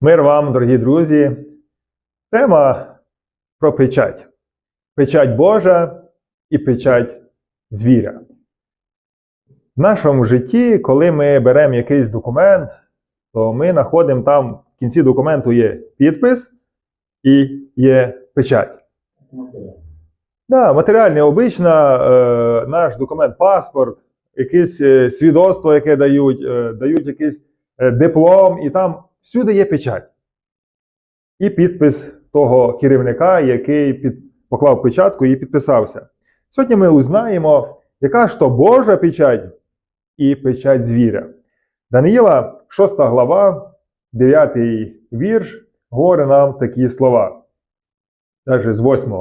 Мир вам, дорогі друзі. Тема про печать. Печать Божа і печать звіря. В нашому житті, коли ми беремо якийсь документ, то ми знаходимо там в кінці документу є підпис і є печать. Да, матеріальне обично, е, наш документ, паспорт, якесь е, свідоцтво, яке дають, е, дають якийсь е, диплом, і там всюди є печать. І підпис того керівника, який під, поклав печатку і підписався. Сьогодні ми узнаємо, яка ж то Божа печать і печать звіря. Даниїла, 6 глава, 9 вірш, говорить нам такі слова. Навіть з 8.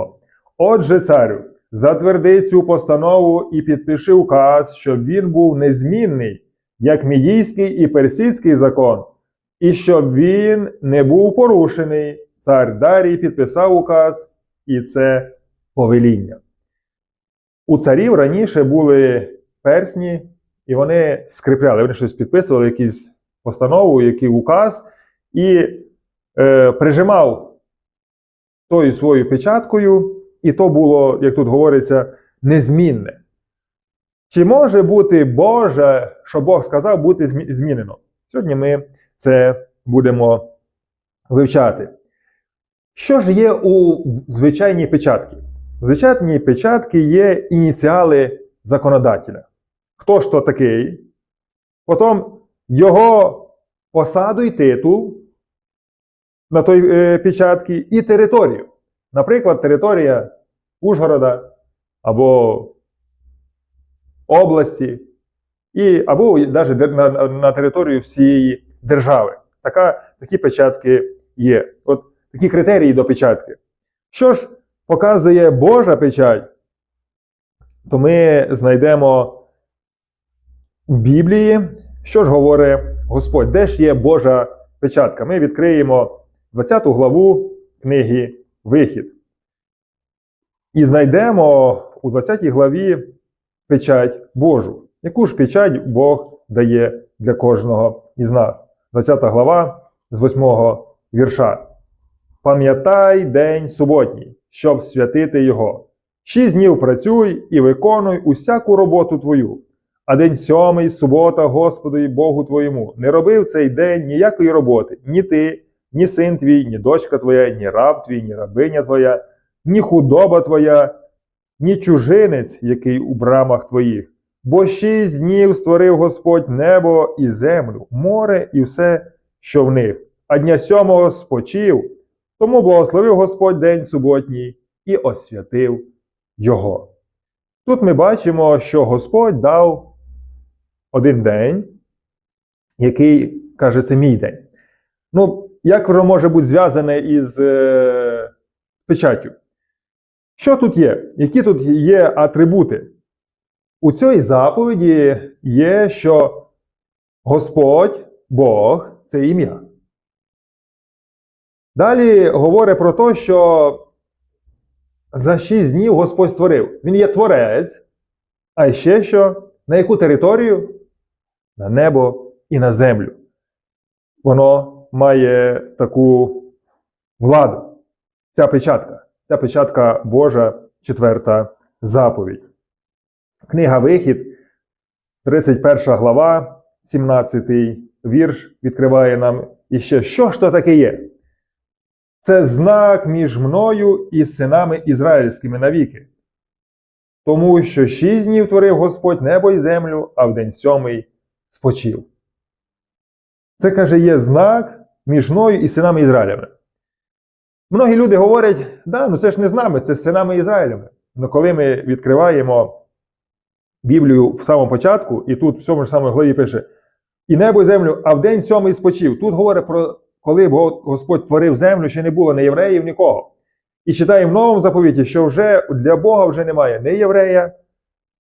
Отже, царю, затверди цю постанову і підпиши указ, щоб він був незмінний, як мідійський і персидський закон, і щоб він не був порушений. Цар Дарій підписав указ, і це повеління. У царів раніше були персні, і вони скріпляли, вони щось підписували, якісь постанову, який указ, і е, прижимав тою своєю печаткою, і то було, як тут говориться, незмінне. Чи може бути Боже, що Бог сказав, бути змінено? Сьогодні ми це будемо вивчати. Що ж є у звичайній печатці? В звичайній печатці є ініціали законодателя. Хто ж то такий? Потім його посаду і титул на той е, печатці і територію. Наприклад, територія Ужгорода або області, і, або навіть на, на, територію всієї держави. Така, такі печатки є. От такі критерії до печатки. Що ж показує Божа печать, то ми знайдемо в Біблії, що ж говорить Господь, де ж є Божа печатка. Ми відкриємо 20 главу книги Вихід. І знайдемо у 20 главі печать Божу. Яку ж печать Бог дає для кожного із нас? 20 глава з 8 вірша. Пам'ятай день суботній, щоб святити його. Шість днів працюй і виконуй усяку роботу твою. А день сьомий, субота, Господу і Богу твоєму. Не роби в цей день ніякої роботи, ні ти, ні син твій, ні дочка твоя, ні раб твій, ні рабиня твоя, ні худоба твоя, ні чужинець, який у брамах твоїх. Бо шість днів створив Господь небо і землю, море і все, що в них. А дня сьомого спочив, тому благословив Господь день суботній і освятив його. Тут ми бачимо, що Господь дав один день, який каже, це мій день. Ну, як воно може бути зв'язане із е, печаттю? Що тут є? Які тут є атрибути? У цій заповіді є, що Господь, Бог це ім'я. Далі говорить про те, що за шість днів Господь створив. Він є творець, а ще що? На яку територію? На небо і на землю. Воно має таку владу. Ця печатка. Ця печатка Божа, четверта заповідь. Книга Вихід, 31 глава, 17 вірш відкриває нам іще, що ж то таке є? Це знак між мною і синами ізраїльськими навіки. Тому що шість днів творив Господь небо і землю, а в день сьомий спочив. Це каже, є знак між мною і синами Ізраїлями. Многі люди говорять, да, ну це ж не з нами, це з синами Ізраїлями. Але коли ми відкриваємо Біблію в самому початку, і тут в цьому ж самому главі пише: І небо і землю, а в день сьомий спочив. Тут говорить про коли Господь творив землю, ще не було ні євреїв, нікого. І читаємо в новому заповіті, що вже для Бога вже немає ні єврея,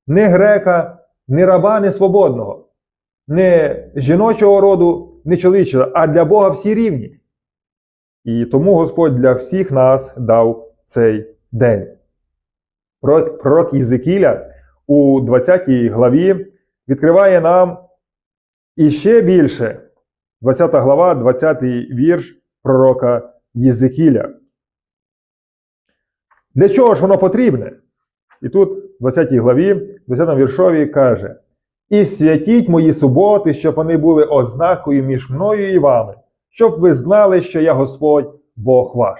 ні грека, ні раба, ні свободного, ні жіночого роду, ні чоловічого, а для Бога всі рівні. І тому Господь для всіх нас дав цей день. Пророк, Єзекіля у 20 главі відкриває нам іще більше 20 глава, 20 вірш, пророка Єзекіля. Для чого ж воно потрібне? І тут, в 20 главі, в 10 віршові каже: І святіть мої суботи, щоб вони були ознакою між мною і вами, щоб ви знали, що я Господь Бог ваш.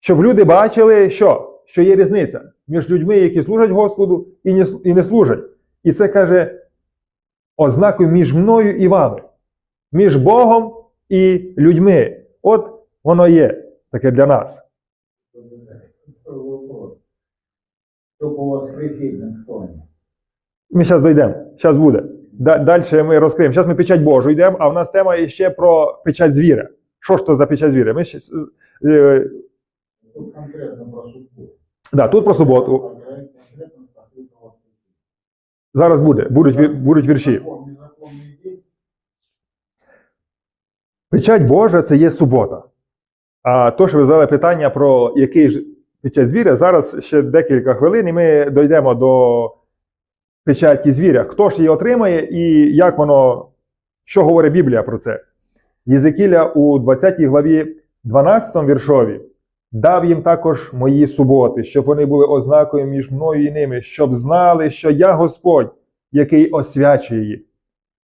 Щоб люди бачили, що? Що є різниця між людьми, які служать Господу і не, служать. І це каже ознакою між мною і вами, між Богом і людьми. От воно є таке для нас. Ми зараз дійдемо, зараз буде. Далі ми розкриємо. Зараз ми печать Божу йдемо, а в нас тема ще про печать звіра. Що ж то за печать звіра? Ми ще, е, конкретно про субботу. Да, тут про суботу. Зараз буде, будуть, будуть вірші. Печать Божа це є субота. А то, що ви задали питання про який ж печать звіря, зараз ще декілька хвилин, і ми дійдемо до печаті звіря. Хто ж її отримає і як воно, що говорить Біблія про це? Єзекіля у 20 главі 12 віршові дав їм також мої суботи, щоб вони були ознакою між мною і ними, щоб знали, що я Господь, який освячує їх.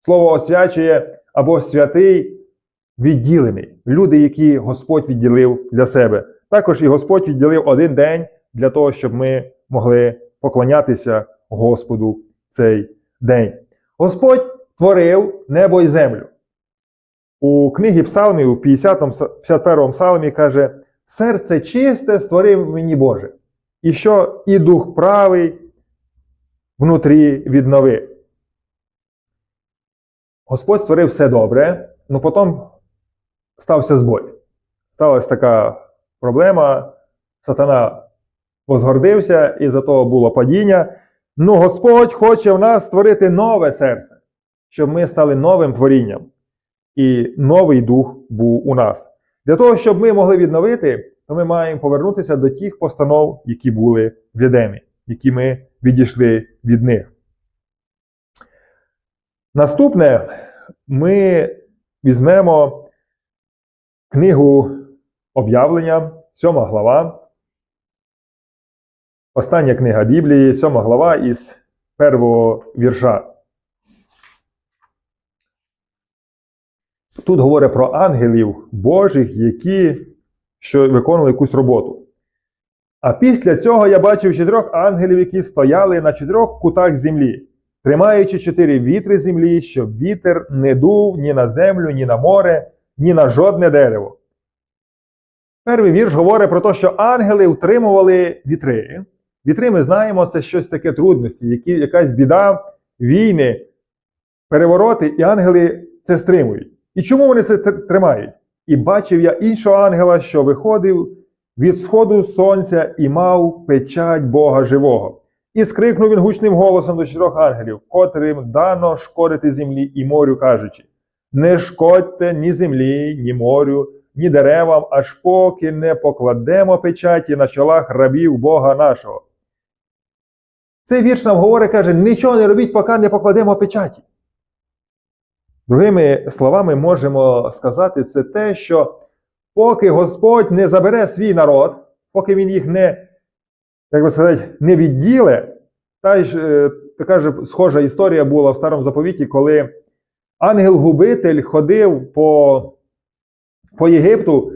Слово освячує або святий відділений. Люди, які Господь відділив для себе. Також і Господь відділив один день для того, щоб ми могли поклонятися Господу цей день. Господь творив небо і землю. У книгі Псалмів, у 50 51 псалмі каже: Серце чисте створив мені Боже, і що і дух правий внутрі віднови. Господь створив все добре, але потім стався збой. Сталася така проблема. Сатана возгордився, і за того було падіння. Ну, Господь хоче в нас створити нове серце, щоб ми стали новим творінням. І новий дух був у нас. Для того, щоб ми могли відновити, то ми маємо повернутися до тих постанов, які були в Едемі, які ми відійшли від них. Наступне ми візьмемо книгу об'явлення, сьома глава. Остання книга Біблії, сьома глава із першого вірша. Тут говорить про ангелів Божих, які що виконували якусь роботу. А після цього я бачив чотирьох ангелів, які стояли на чотирьох кутах землі, тримаючи чотири вітри землі, щоб вітер не дув ні на землю, ні на море, ні на жодне дерево. Перший вірш говорить про те, що ангели утримували вітри. Вітри, ми знаємо, це щось таке трудності, які, якась біда, війни, перевороти, і ангели це стримують. І чому вони це тримають? І бачив я іншого ангела, що виходив від сходу сонця і мав печать Бога живого. І скрикнув він гучним голосом до чотирьох ангелів, котрим дано шкодити землі і морю, кажучи: Не шкодьте ні землі, ні морю, ні деревам, аж поки не покладемо печаті на чолах рабів Бога нашого. Цей вірш нам говорить, каже, нічого не робіть, поки не покладемо печаті. Другими словами, можемо сказати, це те, що поки Господь не забере свій народ, поки він їх не, як би сказати, не відділе, та ж е, така ж схожа історія була в старому заповіті, коли ангел-губитель ходив по, по Єгипту,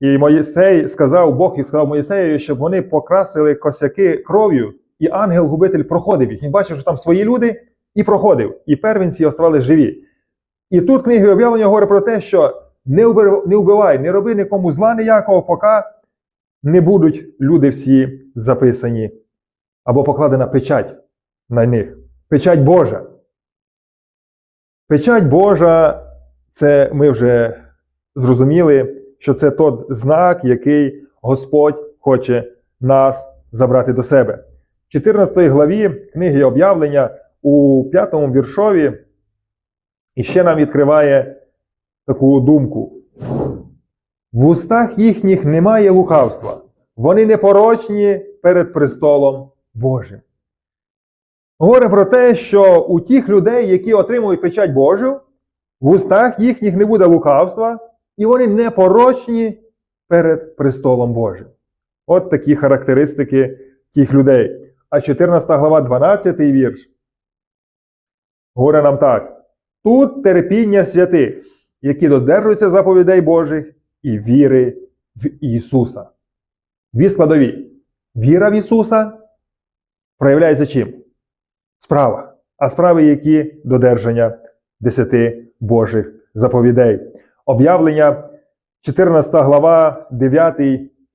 і Моїсей сказав, Бог і сказав Моїсею, щоб вони покрасили косяки кров'ю, і ангел-губитель проходив їх. Він бачив, що там свої люди, і проходив. І первенці оставались живі. І тут книги об'явлення говорить про те, що не вбив- не вбивай, не роби нікому зла ніякого, поки не будуть люди всі записані або покладена печать на них. Печать Божа. Печать Божа, це ми вже зрозуміли, що це тот знак, який Господь хоче нас забрати до себе. В 14 главі книги об'явлення у 5 віршові і ще нам відкриває таку думку. В устах їхніх немає лукавства, вони непорочні перед престолом Божим. Говорить про те, що у тих людей, які отримують печать Божу, в устах їхніх не буде лукавства, і вони непорочні перед престолом Божим. От такі характеристики тих людей. А 14 глава, 12 вірш. Говорить нам так: тут терпіння святих, які додержуються заповідей Божих і віри в Ісуса. Дві складові. Віра в Ісуса проявляється чим? В справах. А справи, які додержання десяти Божих заповідей. Об'явлення 14 глава, 9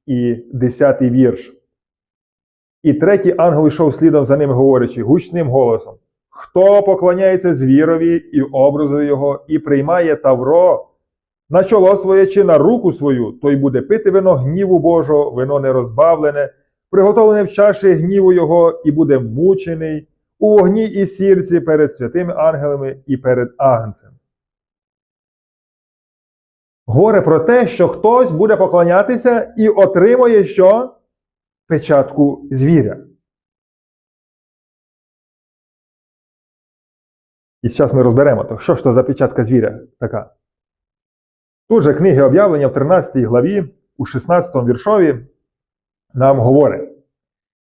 і 10 вірш. І третій ангел йшов слідом за ним, говорячи гучним голосом: Хто поклоняється звірові і образу його, і приймає тавро на чоло своє чи на руку свою, той буде пити вино гніву Божого, вино нерозбавлене, приготовлене в чаші гніву його, і буде мучений у вогні і сірці перед святими ангелами і перед агнцем. Горе про те, що хтось буде поклонятися і отримує що? Печатку звіря. І зараз ми розберемо, то що ж то за печатка звіря така. Тут же книги об'явлення в 13 главі, у 16 віршові, нам говорить.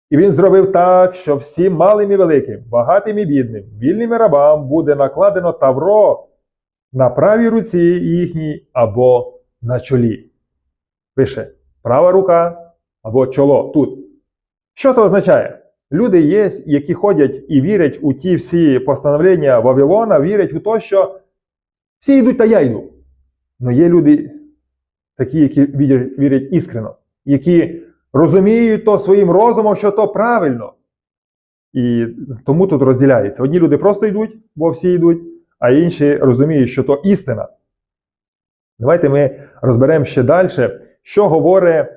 І він зробив так, що всім малим і великим, багатим і бідним, вільним і рабам буде накладено тавро на правій руці їхній або на чолі. Пише права рука або чоло тут. Що це означає? Люди є, які ходять і вірять у ті всі постановлення Вавилона, вірять у те, що всі йдуть, та я йду. Але є люди, такі, які вірять, вірять іскрено, які розуміють то своїм розумом, що то правильно. І тому тут розділяється. Одні люди просто йдуть, бо всі йдуть, а інші розуміють, що то істина. Давайте ми розберемо ще далі, що говорить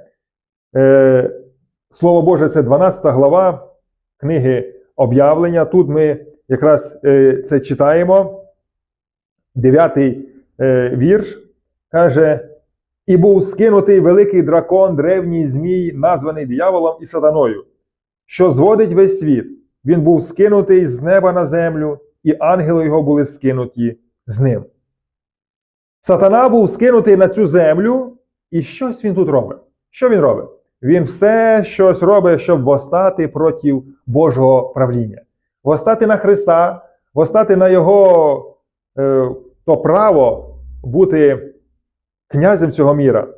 е, Слово Боже, це 12 глава книги об'явлення. Тут ми якраз е, це читаємо. Дев'ятий е, вірш каже: І був скинутий великий дракон, древній Змій, названий дияволом і сатаною, що зводить весь світ. Він був скинутий з неба на землю, і ангели його були скинуті з ним. Сатана був скинутий на цю землю, і щось він тут робить. Що він робить? Він все щось робить, щоб восстати проти Божого правління. Восстати на Христа, восстати на Його е, то право бути князем цього міра.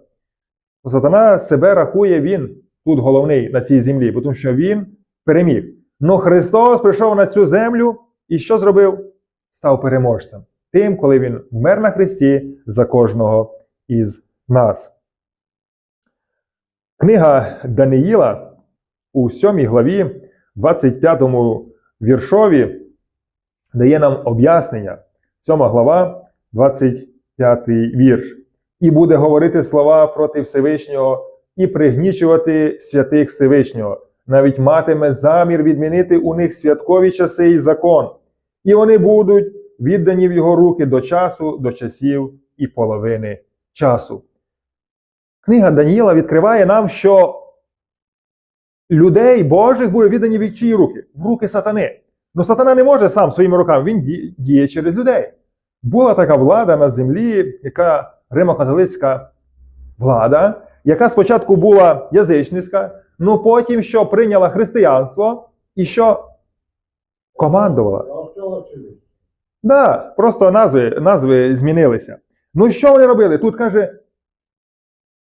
Сатана себе рахує, він тут головний на цій землі, тому що він переміг. Но Христос прийшов на цю землю і що зробив? Став переможцем. Тим, коли він вмер на Христі за кожного із нас. Книга Даниїла у 7 главі, 25 віршові, дає нам об'яснення. 7 глава, 25 вірш. І буде говорити слова проти Всевишнього і пригнічувати святих Всевишнього. Навіть матиме замір відмінити у них святкові часи і закон, і вони будуть віддані в його руки до часу, до часів і половини часу. Книга Даніїла відкриває нам, що людей Божих буде віддані в чиї руки? В руки сатани. Ну сатана не може сам своїми руками, він діє через людей. Була така влада на землі, яка римокатолицька влада, яка спочатку була язичницька, ну потім що прийняла християнство і що командувала. Да, просто назви, назви змінилися. Ну що вони робили? Тут каже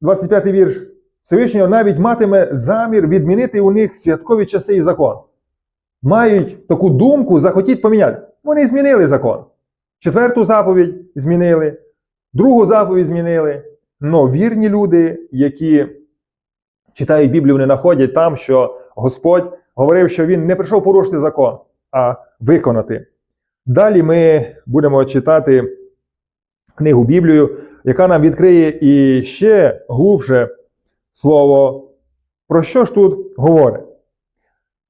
25 й вірш. Всевишнього навіть матиме замір відмінити у них святкові часи і закон. Мають таку думку, захотіть поміняти. Вони змінили закон. Четверту заповідь змінили, другу заповідь змінили. Но вірні люди, які читають Біблію, вони знаходять там, що Господь говорив, що Він не прийшов порушити закон, а виконати. Далі ми будемо читати книгу Біблію, яка нам відкриє і ще глубше слово. Про що ж тут говорить?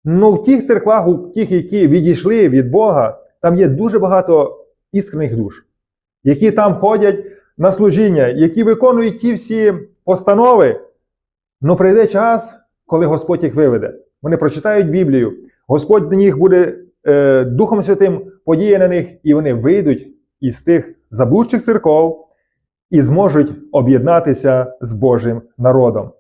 Ну, в тих церквах, у тих, які відійшли від Бога, там є дуже багато іскрених душ, які там ходять на служіння, які виконують ті всі постанови. Ну прийде час, коли Господь їх виведе. Вони прочитають Біблію, Господь на них буде е, Духом Святим подіє на них, і вони вийдуть із тих заблудших церков і зможуть об'єднатися з Божим народом.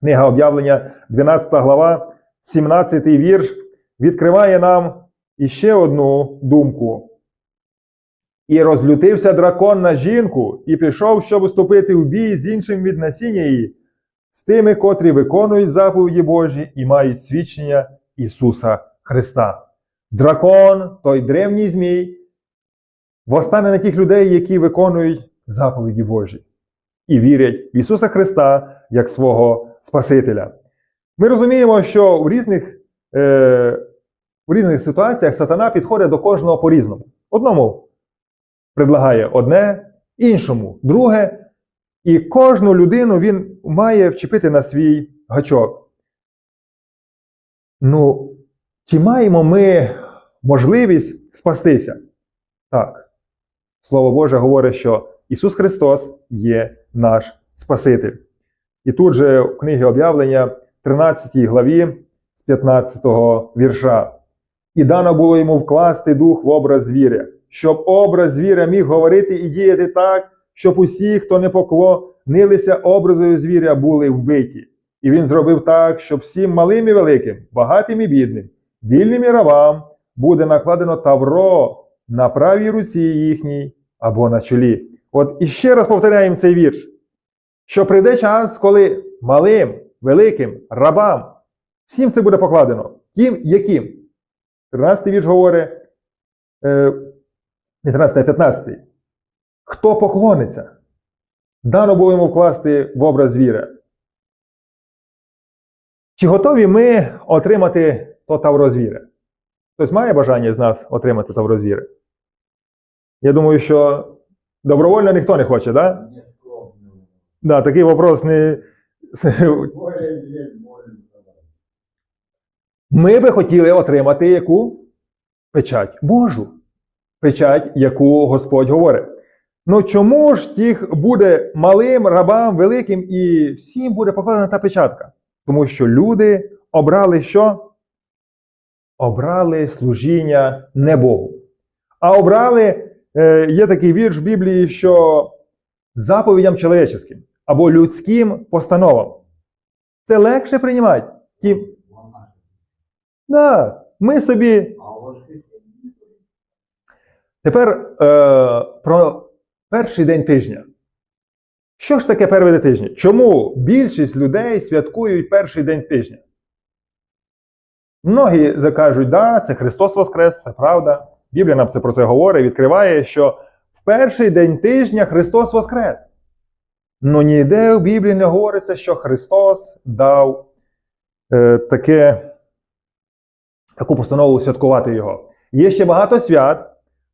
Книга об'явлення, 12 глава, 17 вірш, відкриває нам іще одну думку. І розлютився дракон на жінку, і пішов, щоб вступити в бій з іншим від насіння її, з тими, котрі виконують заповіді Божі і мають свідчення Ісуса Христа. Дракон, той древній змій, восстане на тих людей, які виконують заповіді Божі і вірять в Ісуса Христа як свого Спасителя. Ми розуміємо, що в різних, е, в різних ситуаціях сатана підходить до кожного по-різному. Одному предлагає одне, іншому друге, і кожну людину він має вчепити на свій гачок. Ну, чи маємо ми можливість спастися? Так. Слово Боже говорить, що Ісус Христос є наш Спаситель. І тут же в книгі об'явлення, 13 главі з 15 вірша. І дано було йому вкласти дух в образ звіря, щоб образ звіря міг говорити і діяти так, щоб усі, хто не поклонилися образу звіря, були вбиті. І він зробив так, щоб всім малим і великим, багатим і бідним, вільним і рабам буде накладено тавро на правій руці їхній або на чолі. От іще раз повторяємо цей вірш, що прийде час, коли малим, великим, рабам, всім це буде покладено. Тим, яким? 13 вірш говорить, е, не 13, а 15. Хто поклониться? Дано було йому вкласти в образ звіра. Чи готові ми отримати то тавро звіра? Хтось має бажання з нас отримати тавро звіра? Я думаю, що добровольно ніхто не хоче? Да? Да, такий вопрос не. Ми би хотіли отримати яку печать Божу. Печать, яку Господь говорить. Ну чому ж тих буде малим, рабам, великим і всім буде покладена та печатка? Тому що люди обрали що? Обрали служіння не Богу. А обрали, є такий вірш в Біблії, що заповідям чоловіческим або людським постановам. Це легше приймати. Тим, Да, ми собі. Тепер е, про перший день тижня. Що ж таке перший день тижня? Чому більшість людей святкують перший день тижня? Многі закажуть, да, це Христос Воскрес, це правда. Біблія нам про це говорить, відкриває, що в перший день тижня Христос Воскрес. Ну ніде в Біблії не говориться, що Христос дав е, таке, таку постанову святкувати його. Є ще багато свят.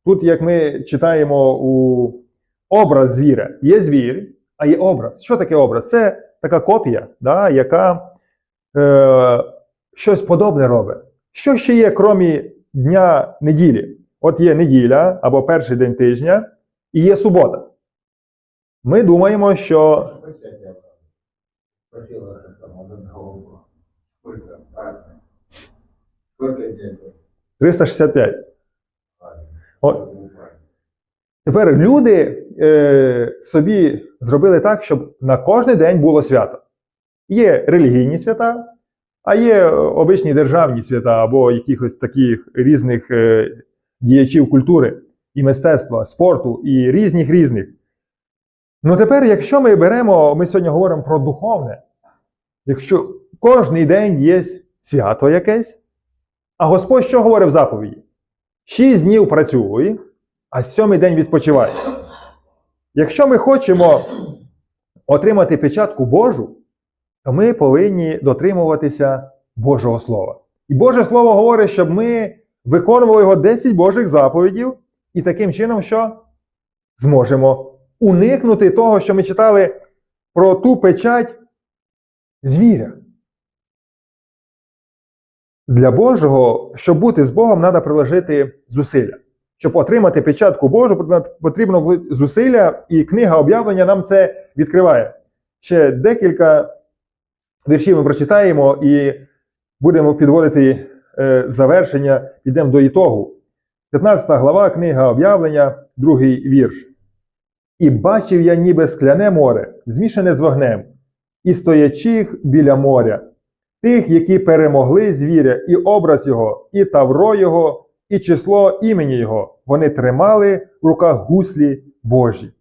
Тут, як ми читаємо у образ звіра, є звір, а є образ. Що таке образ? Це така копія, да, яка е, щось подобне робить. Що ще є, крім дня неділі? От є неділя або перший день тижня, і є субота. Ми думаємо, що Сколько я тебя спросила, как там вот одного угла? Сколько праздник? Сколько дней? 365. О, Сколько был праздник? Тепер люди е, собі зробили так, щоб на кожен день було свято. Є релігійні свята, а є е, обичні державні свята або якихось таких різних е, діячів культури і мистецтва, спорту і різних різних. Ну тепер, якщо ми беремо, ми сьогодні говоримо про духовне, якщо кожний день є свято якесь, а Господь що говорить в заповіді? Шість днів працюй, а сьомий день відпочивай. Якщо ми хочемо отримати печатку Божу, то ми повинні дотримуватися Божого Слова. І Боже Слово говорить, щоб ми виконували його 10 Божих заповідів, і таким чином, що зможемо уникнути того, що ми читали про ту печать звіря. Для Божого, щоб бути з Богом, треба приложити зусилля. Щоб отримати печатку Божу, потрібно зусилля, і книга об'явлення нам це відкриває. Ще декілька віршів ми прочитаємо і будемо підводити завершення, підемо до ітогу. 15 глава, книга об'явлення, другий вірш. І бачив я ніби скляне море, змішане з вогнем, і стоячих біля моря, тих, які перемогли звіря, і образ його, і тавро його, і число імені його. Вони тримали в руках гуслі Божі.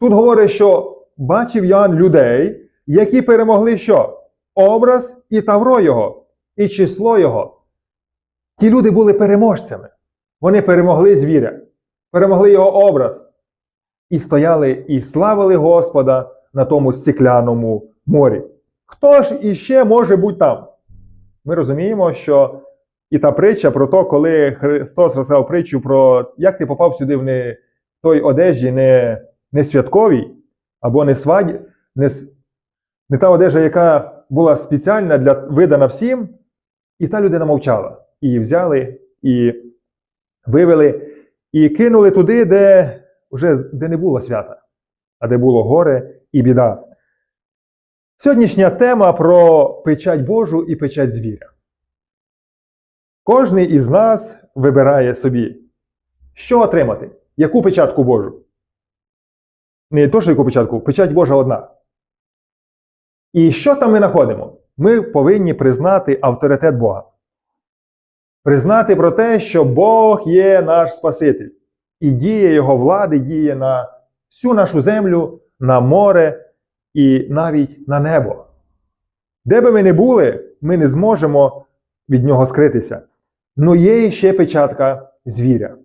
Тут говорить, що бачив Ян людей, які перемогли що? Образ і тавро його, і число його. Ті люди були переможцями. Вони перемогли звіря, перемогли його образ. І стояли і славили Господа на тому стекляному морі. Хто ж іще може бути там? Ми розуміємо, що і та притча про те, коли Христос розказав притчу про як ти попав сюди в не той одежі не, не святковій, або не сваді, не, не та одежа, яка була спеціальна для видана всім, і та людина мовчала. І взяли, і вивели, і кинули туди, де вже де не було свята, а де було горе і біда. Сьогоднішня тема про печать Божу і печать звіря. Кожний із нас вибирає собі, що отримати, яку печатку Божу. Не то, що яку печатку, печать Божа одна. І що там ми знаходимо? Ми повинні признати авторитет Бога. Признати про те, що Бог є наш Спаситель, і діє Його влади, діє на всю нашу землю, на море і навіть на небо. Де би ми не були, ми не зможемо від нього скритися. Ну є ще печатка звіря.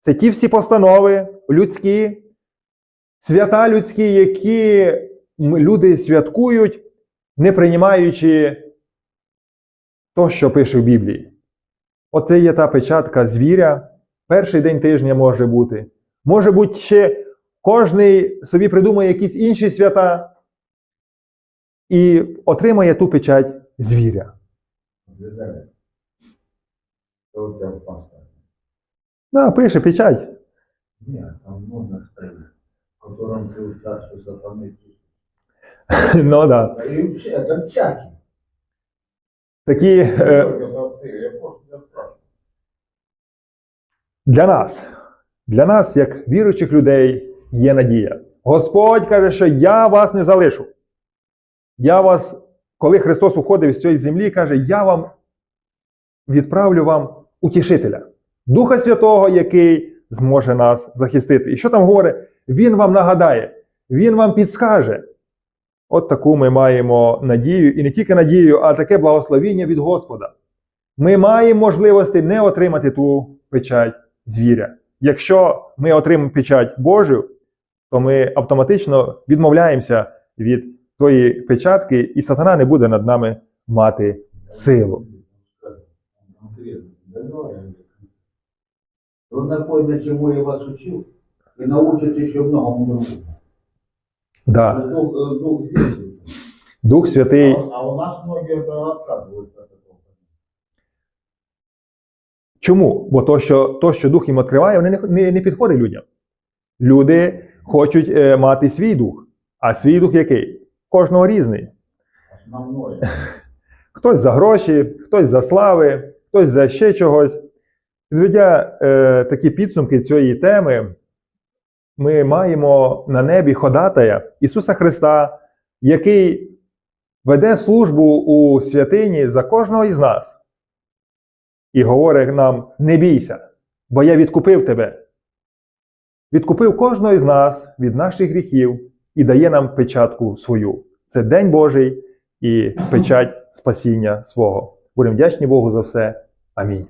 Це ті всі постанови людські, свята людські, які люди святкують, не приймаючи то, що пише в Біблії. Оце є та печатка звіря. Перший день тижня може бути. Може бути ще кожний собі придумає якісь інші свята і отримає ту печать звіря. Виталий, что у тебя в паспорте? Да, пише печать. Нет, там можно ставить, в котором ты участвуешь сатаны. ну да. И все, это всякий. Такі е, для нас, для нас, як віруючих людей, є надія. Господь каже, що я вас не залишу. Я вас, коли Христос уходив з цієї землі, каже, я вам відправлю вам утішителя, Духа Святого, який зможе нас захистити. І що там говорить? Він вам нагадає, Він вам підскаже. От таку ми маємо надію, і не тільки надію, а таке благословіння від Господа. Ми маємо можливості не отримати ту печать звіря. Якщо ми отримаємо печать Божу, то ми автоматично відмовляємося від тої печатки, і сатана не буде над нами мати силу. Конкретно. Давай, Олег. Он напомнит, чему я вас учил, и научит еще многому другому. Да. Дух, э, дух действует. Дух Святий. А, а у нас многие это отказываются от этого. Чому? Бо то, що, то, що дух їм відкриває, вони не, не, не підходить людям. Люди хочуть е, мати свій дух. А свій дух який? Кожного різний. Хтось за гроші, хтось за слави, хтось за ще чогось. Зведя е, такі підсумки цієї теми, ми маємо на небі ходатая Ісуса Христа, який веде службу у святині за кожного із нас. І говорить нам: не бійся, бо я відкупив тебе. Відкупив кожного із нас від наших гріхів і дає нам печатку свою. Це День Божий і печать спасіння свого. Будемо вдячні Богу за все. Амінь.